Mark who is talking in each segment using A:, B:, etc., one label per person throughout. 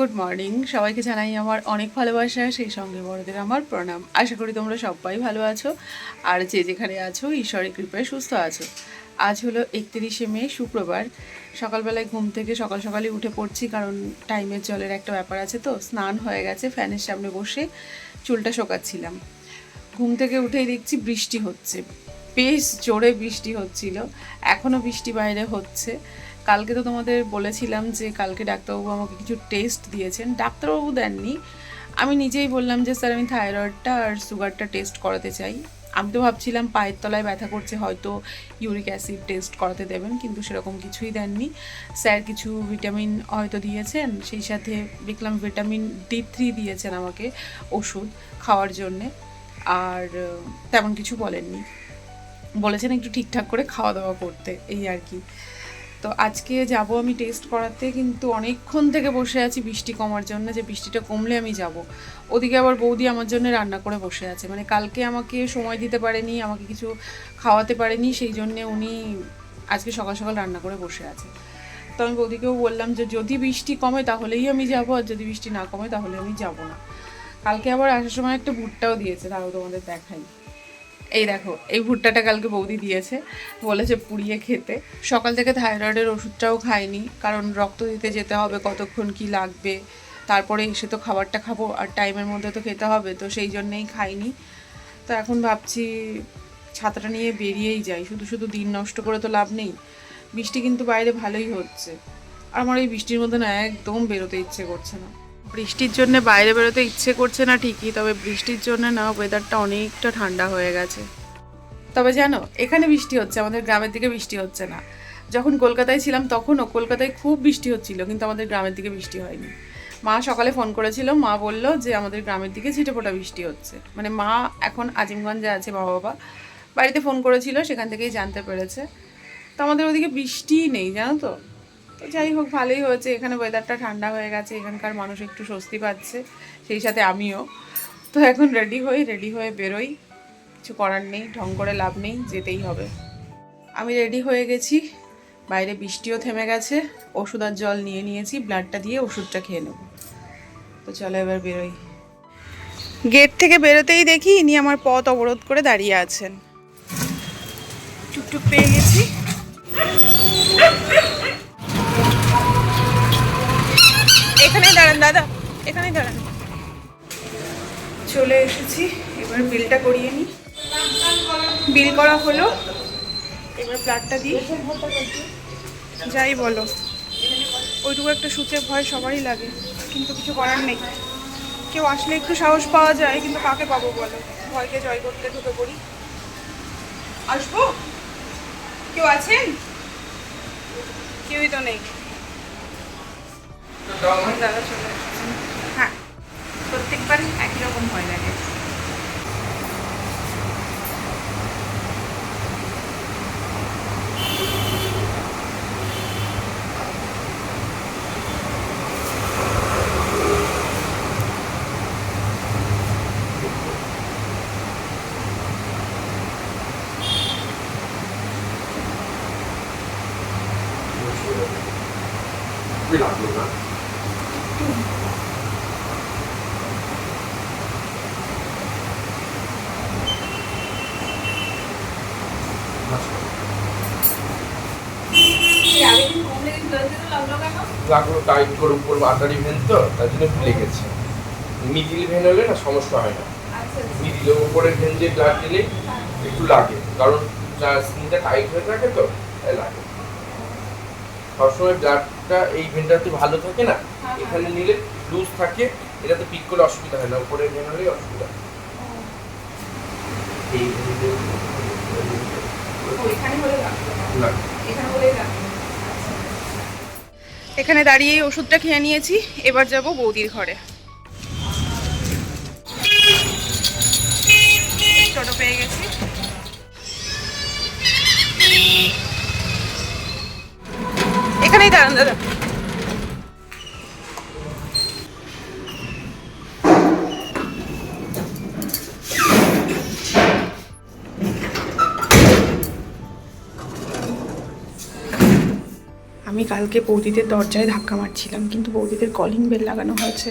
A: Good morning সবাইকে জানাই আমার অনেক ভালোবাসা, সেই সঙ্গে বড়দের আমার প্রণাম। আশা করি তোমরা সবাই ভালো আছো আর যে যেখানে আছো, ঈশ্বরের কৃপায় সুস্থ আছো। আজ হলো একত্রিশে মে, শুক্রবার। সকালবেলায় ঘুম থেকে সকাল সকালই উঠে পড়ছি কারণ টাইমের জলের একটা ব্যাপার আছে তো, স্নান হয়ে গেছে, ফ্যানের সামনে বসে চুলটা শোকাচ্ছিলাম। ঘুম থেকে উঠেই দেখছি বৃষ্টি হচ্ছে। বেশ জোরে বৃষ্টি হচ্ছিল। এখনও বৃষ্টি বাইরে হচ্ছে। কালকে তো তোমাদের বলেছিলাম যে কালকে ডাক্তারবাবু আমাকে কিছু টেস্ট দিয়েছেন। ডাক্তারবাবু দেননি। আমি নিজেই বললাম যে, স্যার, আমি থাইরয়েডটা আর সুগারটা টেস্ট করাতে চাই। আমি তো ভাবছিলাম পায়ের তলায় ব্যথা করছে, হয়তো ইউরিক অ্যাসিড টেস্ট করাতে দেবেন, কিন্তু সেরকম কিছুই দেননি। স্যার কিছু ভিটামিন হয়তো দিয়েছেন, সেই সাথে দেখলাম ভিটামিন ডি থ্রি দিয়েছেন আমাকে ওষুধ খাওয়ার জন্যে। আর তেমন কিছু বলেননি। বলেছেন একটু ঠিকঠাক করে খাওয়া দাওয়া করতে, এই আর কি। তো আজকে যাব আমি টেস্ট করাতে, কিন্তু অনেকক্ষণ থেকে বসে আছি বৃষ্টি কমার জন্য, যে বৃষ্টিটা কমলে আমি যাব। ওদিকে আবার বৌদি আমার জন্য রান্না করে বসে আছে। মানে কালকে আমাকে সময় দিতে পারেনি, আমাকে কিছু খাওয়াতে পারেনি, সেই জন্যে উনি আজকে সকাল সকাল রান্না করে বসে আছে। তো আমি বৌদিকেও বললাম যে, যদি বৃষ্টি কমে তাহলেই আমি যাব, আর যদি বৃষ্টি না কমে তাহলে আমি যাব না। কালকে আবার আসার সময় একটা ভুট্টাও দিয়েছে, তাও তোমাদের দেখাই। এই দেখো, এই ভুট্টাটা কালকে বৌদি দিয়েছে, বলেছে পুড়িয়ে খেতে। সকাল থেকে থাইরয়েডের ওষুধটাও খাইনি, কারণ রক্ত দিতে যেতে হবে কতক্ষণ, কি লাগবে। তারপরে এসে তো খাবারটা খাব, আর টাইমের মধ্যে তো খেতে হবে, তো সেই জন্যেই খাইনি। তো এখন ভাবছি ছাতাটা নিয়ে বেরিয়েই যাই, শুধু শুধু দিন নষ্ট করে তো লাভ নেই। বৃষ্টি কিন্তু বাইরে ভালোই হচ্ছে। আমার এই বৃষ্টির মধ্যে না একদম বেরোতে ইচ্ছে করছে না। বৃষ্টির জন্য বাইরে বেরোতে ইচ্ছে করছে না ঠিকই, তবে বৃষ্টির জন্য না ওয়েদারটা অনেকটা ঠান্ডা হয়ে গেছে। তবে জানো, এখানে বৃষ্টি হচ্ছে, আমাদের গ্রামের দিকে বৃষ্টি হচ্ছে না। যখন কলকাতায় ছিলাম তখনও কলকাতায় খুব বৃষ্টি হচ্ছিল, কিন্তু আমাদের গ্রামের দিকে বৃষ্টি হয়নি। মা সকালে ফোন করেছিল, মা বলল যে আমাদের গ্রামের দিকে ছিটেফোঁটা বৃষ্টি হচ্ছে। মানে মা এখন আজিমগঞ্জে আছে মা বাবা বাড়িতে ফোন করেছিল, সেখান থেকেই জানতে পেরেছে। তো আমাদের ওদিকে বৃষ্টিই নেই, জানো তো? তো যাই হোক, ভালোই হয়েছে। এখানে ওয়েদারটা ঠান্ডা হয়ে গেছে। এখানকার মানুষ একটু স্বস্তি পাচ্ছে। সেই সাথে আমিও। তো এখন রেডি হই রেডি হয়ে বেরোই। কিছু করার নেই, ঢং করে লাভ নেই, যেতেই হবে। আমি রেডি হয়ে গেছি। বাইরে বৃষ্টিও থেমে গেছে। ওষুধ আর জল নিয়ে নিয়েছি। ব্লাডটা দিয়ে ওষুধটা খেয়ে নেব। তো চলো এবার বেরোই। গেট থেকে বেরোতেই দেখি ইনি আমার পথ অবরোধ করে দাঁড়িয়ে আছেন। টুকটুক পেয়ে গেছি। এখানেই দাঁড়ান। চলে এসেছি এবার বিলটা করিয়ে নিই। বিল করা হলো এবার ব্লাডটা দিই। যাই বলো ওইটুকু একটা সূচে ভয় সবারই লাগে কিন্তু কিছু করার নেই। কেউ আসলে একটু সাহস পাওয়া যায় কিন্তু কাকে পাবো বলো? ভয়কে জয় করতে ঢুকে পড়ি। আসব? কেউ আছেন? কেউই তো নেই। দাদা চলে
B: লাগল টাইট করে উপর আটারি ভেন তো, তার জন্য ফুলে গেছে মিডিল ভেন হলে না সমস্যা হয় না। মিডিলের উপরের ভেন দিয়ে ব্লাড দিলে একটু লাগে, কারণ স্কিনটা টাইট হয়ে থাকে তো, তাই লাগে। সবসময় ব্লাডটা এই ভেন্টাতে ভালো থাকে না এখানে নিলে লুজ থাকে এটাতে পিক করলে অসুবিধা হয় না উপরে জেনারেলি হলেই অসুবিধা হয়। এই
A: এখানে দাঁড়িয়ে ওষুধটা খেয়ে নিয়েছি এবার যাব বৌদির ঘরে। এখানেই দাঁড়ান দাদা আমি কালকে বৌদিদের দরজায় ধাক্কা মারছিলাম, কিন্তু বৌদিদের কলিং বেল লাগানো হয়েছে।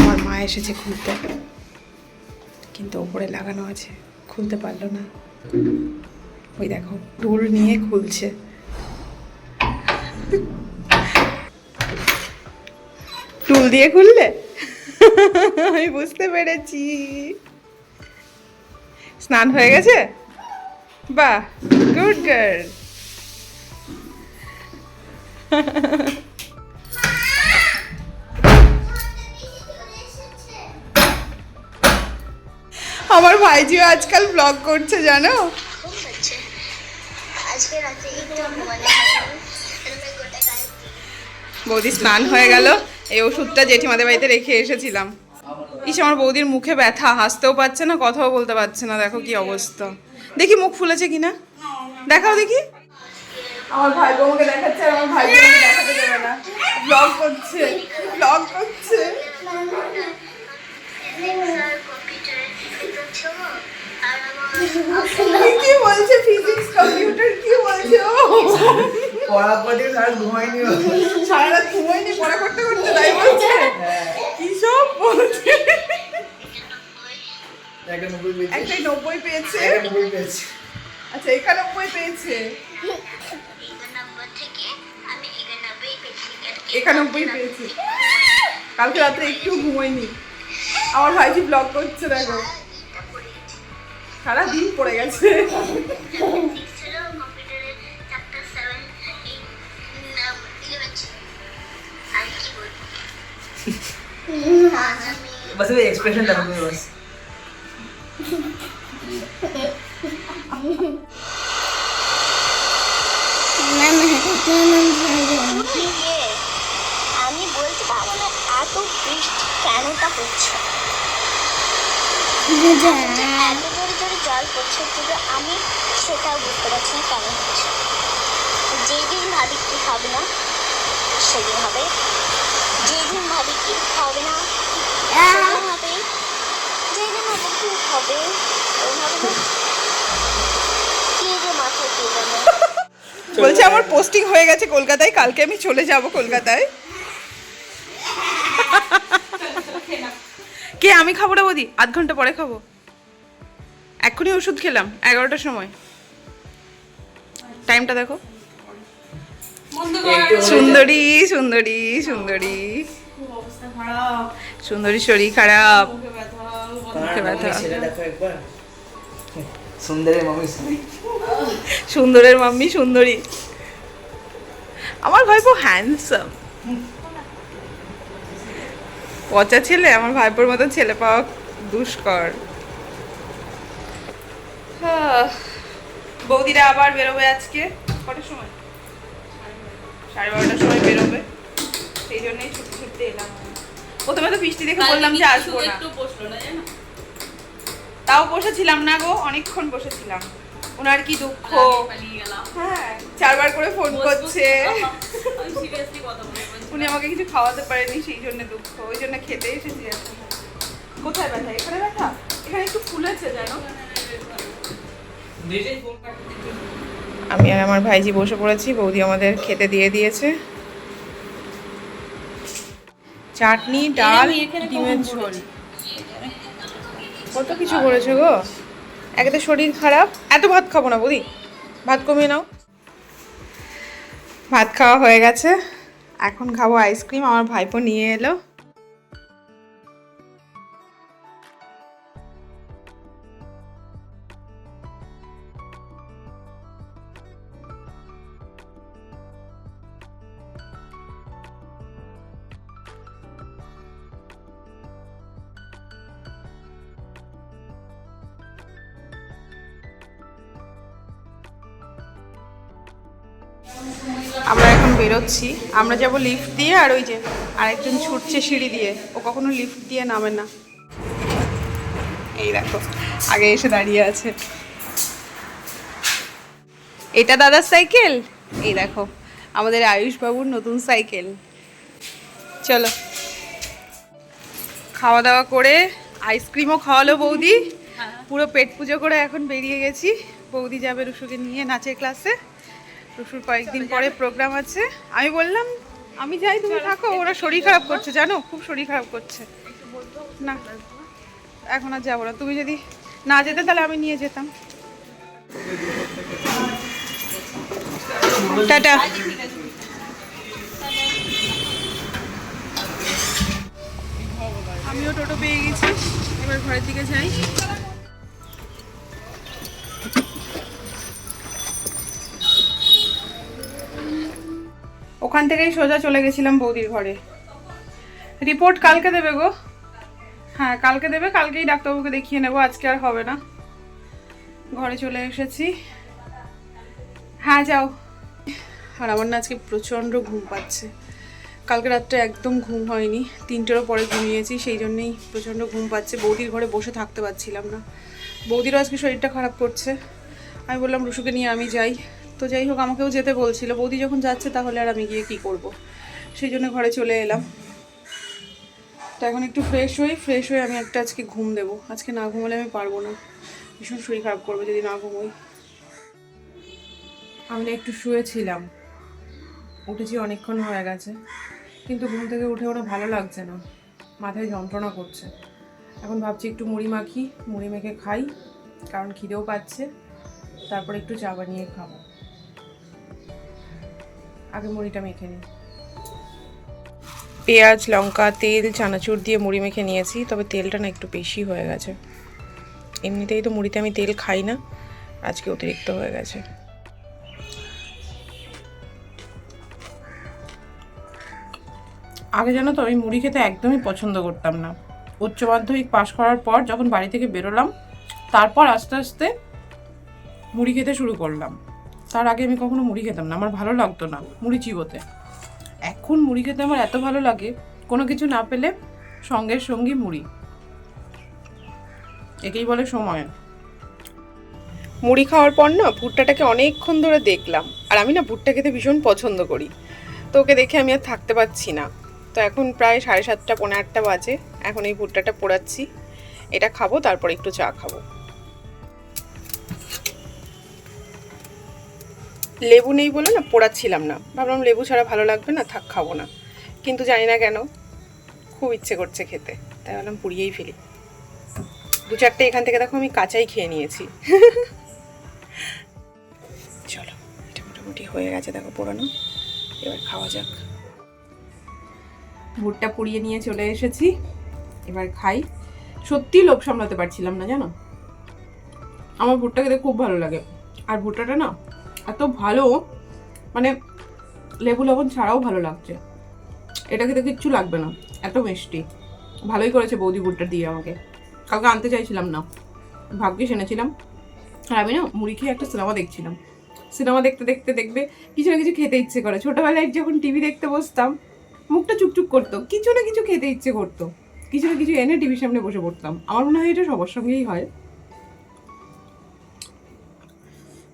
A: আমার মা এসেছে খুলতে, কিন্তু ওপরে লাগানো আছে, খুলতে পারল না। ওই দেখো টুল নিয়ে খুলছে। টুল দিয়ে খুললে? আমি বুঝতে পেরেছি। স্নান হয়ে গেছে? বাহ গুড গার্ল আমার ভাইজিও আজকাল ব্লগ করছে, জানো?
C: আজকে রাতে একটু
A: বৌদি স্নান হয়ে গেল। এই ওষুধটা জেঠিমাদের বাড়িতে রেখে এসেছিলাম। ইস, আমার বৌদির মুখে ব্যথা, হাসতেও পারছে না, কথাও বলতে পারছে না, দেখো কি অবস্থা। দেখি মুখ ফুলেছে কিনা? দেখাও দেখি। আমার ভাই বউকে দেখাচ্ছে আমার ভাই বউকে দেখাতে দেবে না। ব্লগ করছে ব্লগ করছে। কি বলছে ফিজিক্স কম্পিউটার কি বলছে? ও।
D: পড়া পড়ে আর ঘুমাইনি।
A: সারা রাত ঘুমোয়নি পড়া করতে করতে তাই বলছে? কি সব বলছে? একটাই নব্বই পেয়েছে? আচ্ছা একানব্বই পেয়েছে।
C: একানব্বই পেয়েছি।
A: কালকে রাত্রে একটু ঘুমোয়নি। আমার ভাইজি ব্লগ করছে দেখো। সারা দিন পড়ে গেছে।
D: बस वो एक्सप्रेशन डालोगे बस
C: ইয়ে, আমি বলতে পারবো না এত বৃষ্টি কেনটা হচ্ছে এত জোরে জোরে জল পড়ছে কিন্তু আমি সেটাও বুঝতে পারছি না কেন হচ্ছে যেদিন ভাবি কি হবে না সেদিন হবে যেদিন ভাবি কি হবে না হবে হবে হবে না কি যে মাথায় কে জানে
A: বলছে আমার পোস্টিং হয়ে গেছে কলকাতায় কালকে আমি চলে যাব কলকাতায়। কে আমি খাব রে বৌদি? আধ ঘণ্টা পরে খাব। এক্ষুনি ওষুধ খেলাম এগারোটার সময়। টাইমটা দেখো। সুন্দরী সুন্দরী সুন্দরী। সুন্দরী শরীর খারাপ। মুখে ব্যথা।
D: ছেলে দেখো একবার। সুন্দরের মামি সুন্দরী
A: সুন্দরের মাম্মি সুন্দরী। আমার ভাইপো হ্যান্ডসাম পচা ছেলে আমার ভাইপোর মতো ছেলে পাওয়া দুষ্কর। বৌদিরা আবার বেরোবে আজকে? কটার সময়? সাড়ে বারোটার সময় বেরোবে। সেই জন্যই ছুটতে ছুটতে এলাম। প্রথমে তো বৃষ্টি দেখে বললাম যে আসব না। তাও বসেছিলাম না গো অনেকক্ষণ বসেছিলাম। ওনার কি দুঃখ? হ্যাঁ চারবার করে ফোন করছে। উনি আমাকে কিছু খাওয়াতে পারেনি সেই জন্য দুঃখ। ওই জন্য খেতে এসেছি কোথায় ব্যথা? এখানে ব্যথা? এখানে একটু ফুলেছে জানো? আমি আর আমার ভাইজি বসে পড়েছি বৌদি আমাদের খেতে দিয়ে দিয়েছে। চাটনি ডাল ডিমের ঝোল। কত কিছু করেছ গো? একে তো শরীর খারাপ। এত ভাত খাব না বলি ভাত কমিয়ে নাও। ভাত খাওয়া হয়ে গেছে। এখন খাব আইসক্রিম আমার ভাইপো নিয়ে এলো। আমরা এখন বেরোচ্ছি। আমরা যাব লিফট দিয়ে আর ওই যে আরেকজন ছুটছে সিঁড়ি দিয়ে। ও কখনো লিফট দিয়ে নামে না। এই দেখো আগে এসে দাঁড়িয়ে আছে। এটা দাদার সাইকেল? এই দেখো আমাদের আয়ুষ বাবুর নতুন সাইকেল। চলো। খাওয়া দাওয়া করে আইসক্রিমও খাওয়ালো বৌদি। পুরো পেট পুজো করে এখন বেরিয়ে গেছি। বৌদি যাবে রুশুকে নিয়ে নাচের ক্লাসে রসুর কয়েকদিন পরে প্রোগ্রাম আছে। আমি বললাম, আমি যাই, তুমি থাকো, ওরা শরীর খারাপ করছে, জানো? খুব শরীর খারাপ করছে। না, এখন আর যাব না। তুমি যদি না যেতে, তাহলে আমি নিয়ে যেতাম। টাটা। আমিও টোটো পেয়ে গেছি। এবার ঘরের দিকে যাই। ওখান থেকেই সোজা চলে গেছিলাম বৌদির ঘরে। রিপোর্ট কালকে দেবে গো। হ্যাঁ কালকে দেবে, কালকেই ডাক্তারবাবুকে দেখিয়ে নেব, আজকে আর হবে না। ঘরে চলে এসেছি। হ্যাঁ যাও। আর আমার না আজকে প্রচণ্ড ঘুম পাচ্ছে। কালকে রাত্রে একদম ঘুম হয়নি। তিনটেরও পরে ঘুমিয়েছি, সেই জন্যেই প্রচণ্ড ঘুম পাচ্ছে। বৌদির ঘরে বসে থাকতে পারছিলাম না। বৌদিরও আজকে শরীরটা খারাপ করছে। আমি বললাম রুশুকে নিয়ে আমি যাই। তো যাই হোক, আমাকেও যেতে বলছিল। বৌদি যখন যাচ্ছে, তাহলে আর আমি গিয়ে কি করব? সেই জন্য ঘরে চলে এলাম। তো এখন একটু ফ্রেশ হই। ফ্রেশ হয়ে আমি একটা আজকে ঘুম দেবো। আজকে না ঘুমালে আমি পারব না। ভীষণ শরীর খারাপ করবে যদি না ঘুমোই। আমি একটু শুয়েছিলাম। উঠেছি অনেকক্ষণ হয়ে গেছে। কিন্তু ঘুম থেকে উঠে ওরা ভালো লাগছে না। মাথায় যন্ত্রণা করছে। এখন ভাবছি একটু মুড়ি মাখি, মুড়ি মেখে খাই, কারণ খিদেও পাচ্ছে। তারপর একটু চা বানিয়ে খাব। আগে মুড়িটা মেখে নিই। পেঁয়াজ, লঙ্কা, তেল, চানাচুর দিয়ে মুড়ি মেখে নিয়েছি, তবে তেলটা না একটু বেশি হয়ে গেছে। এমনিতেই তো মুড়িতে আমি তেল খাই না, আজকে অতিরিক্ত হয়ে গেছে। আগে জানো তো, আমি মুড়ি খেতে একদমই পছন্দ করতাম না। উচ্চ মাধ্যমিক পাশ করার পর যখন বাড়ি থেকে বেরোলাম, তারপর আস্তে আস্তে মুড়ি খেতে শুরু করলাম। তার আগে আমি কখনো মুড়ি খেতাম না, আমার ভালো লাগতো না মুড়ি চিবোতে। এখন মুড়ি খেতে আমার এত ভালো লাগে, কোনো কিছু না পেলে সঙ্গের সঙ্গী মুড়ি। একেই বলে সময়। মুড়ি খাওয়ার পর না ভুট্টাটাকে অনেকক্ষণ ধরে দেখলাম, আর আমি না ভুট্টা খেতে ভীষণ পছন্দ করি। তো ওকে দেখে আমি আর থাকতে পারছি না। তো এখন প্রায় সাড়ে সাতটা পনেরো আটটা বাজে, এখন এই ভুট্টাটা পোড়াচ্ছি। এটা খাব, তারপর একটু চা খাব। লেবু নেই বলে না পোড়াচ্ছিলাম না। ভাবলাম লেবু ছাড়া ভালো লাগবে না, থাক খাব না। কিন্তু জানি না কেন, খুব ইচ্ছে করছে খেতে। তাই ভাবলাম পুড়িয়েই ফেলি। দু চারটে এখান থেকে দেখো আমি কাঁচাই খেয়ে নিয়েছি। চলো, এটা মোটামুটি হয়ে গেছে দেখো পোড়ানো। এবার খাওয়া যাক। ভুট্টা পুড়িয়ে নিয়ে চলে এসেছি। এবার খাই। সত্যি লোভ সামলাতে পারছিলাম না, জানো? আমার ভুট্টা খেতে খুব ভালো লাগে। আর ভুট্টাটা না এত ভালো মানে লেবু লবণ ছাড়াও ভালো লাগছে। এটা খেতে কিচ্ছু লাগবে না, এত মিষ্টি। ভালোই করেছে বৌদি ভুট্টা দিয়ে আমাকে। কাউকে আনতে চাইছিলাম না। ভাগ্যিস এনেছিলাম। আর আমি না মুড়ি খেয়ে একটা সিনেমা দেখছিলাম। সিনেমা দেখতে দেখতে দেখবে কিছু না কিছু খেতে ইচ্ছে করে। ছোটোবেলায় যখন টিভি দেখতে বসতাম, মুখটা চুপচুপ করতো, কিছু না কিছু খেতে ইচ্ছে করতো। কিছু না কিছু এনে টিভির সামনে বসে পড়তাম। আমার মনে হয় এটা সবার সঙ্গেই হয়।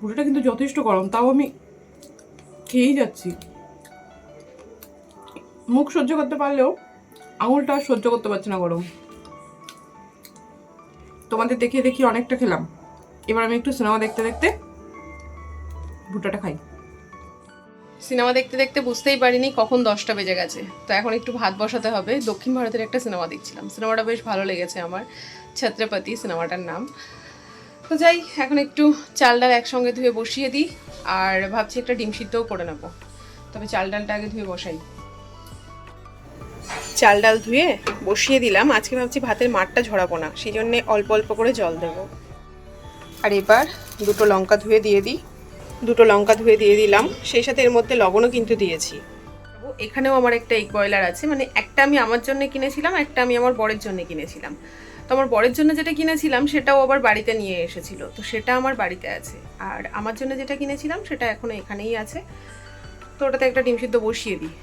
A: ভুটাটা কিন্তু যথেষ্ট গরম, তাও আমি খেয়েই যাচ্ছি। মুখ সহ্য করতে পারলেও আঙুলটা সহ্য করতে পারছে না গরম। তোমাদের দেখিয়ে দেখি অনেকটা খেলাম। এবার আমি একটু সিনেমা দেখতে দেখতে ভুট্টাটা খাই। সিনেমা দেখতে দেখতে বুঝতেই পারিনি কখন দশটা বেজে গেছে। তো এখন একটু ভাত বসাতে হবে। দক্ষিণ ভারতের একটা সিনেমা দেখছিলাম। সিনেমাটা বেশ ভালো লেগেছে আমার। ছত্রপতি সিনেমাটার নাম। তো যাই, এখন একটু চাল ডাল একসঙ্গে ধুয়ে বসিয়ে দিই, আর ভাবছি একটা ডিম সিদ্ধও করে নেব। তবে চাল ডালটা আগে ধুয়ে বসাই। চাল ডাল ধুয়ে বসিয়ে দিলাম। আজকে ভাবছি ভাতের মাঠটা ঝরাবো না সেই জন্যে অল্প অল্প করে জল দেবো। আর এবার দুটো লঙ্কা ধুয়ে দিয়ে দিই। দুটো লঙ্কা ধুয়ে দিয়ে দিলাম। সেই সাথে এর মধ্যে লবণও কিন্তু দিয়েছি। এখানেও আমার একটা এগ বয়লার আছে মানে একটা আমি আমার জন্য কিনেছিলাম, একটা আমি আমার বরের জন্য কিনেছিলাম। তো আমার বরের জন্য যেটা কিনেছিলাম, সেটাও আবার বাড়িতে নিয়ে এসেছিল। তো সেটা আমার বাড়িতে আছে। আর আমার জন্য যেটা কিনেছিলাম, সেটা এখনও এখানেই আছে। তো ওটাতে একটা ডিম সিদ্ধ বসিয়ে দিই।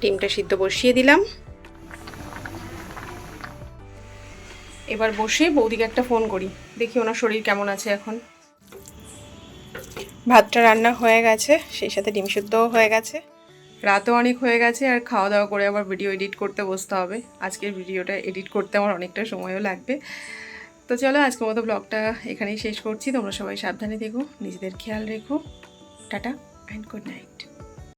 A: ডিমটা সিদ্ধ বসিয়ে দিলাম। এবার বসে বৌদিকে একটা ফোন করি। দেখি ওনার শরীর কেমন আছে এখন। ভাতটা রান্না হয়ে গেছে, সেই সাথে ডিম সিদ্ধও হয়ে গেছে। রাতও অনেক হয়ে গেছে আর খাওয়া দাওয়া করে আবার ভিডিও এডিট করতে বসতে হবে। আজকের ভিডিওটা এডিট করতে আমার অনেকটা সময়ও লাগবে। তো চলো আজকের মতো ব্লগটা এখানেই শেষ করছি। তোমরা সবাই সাবধানে দেখো নিজেদের খেয়াল রেখো। Tata and good night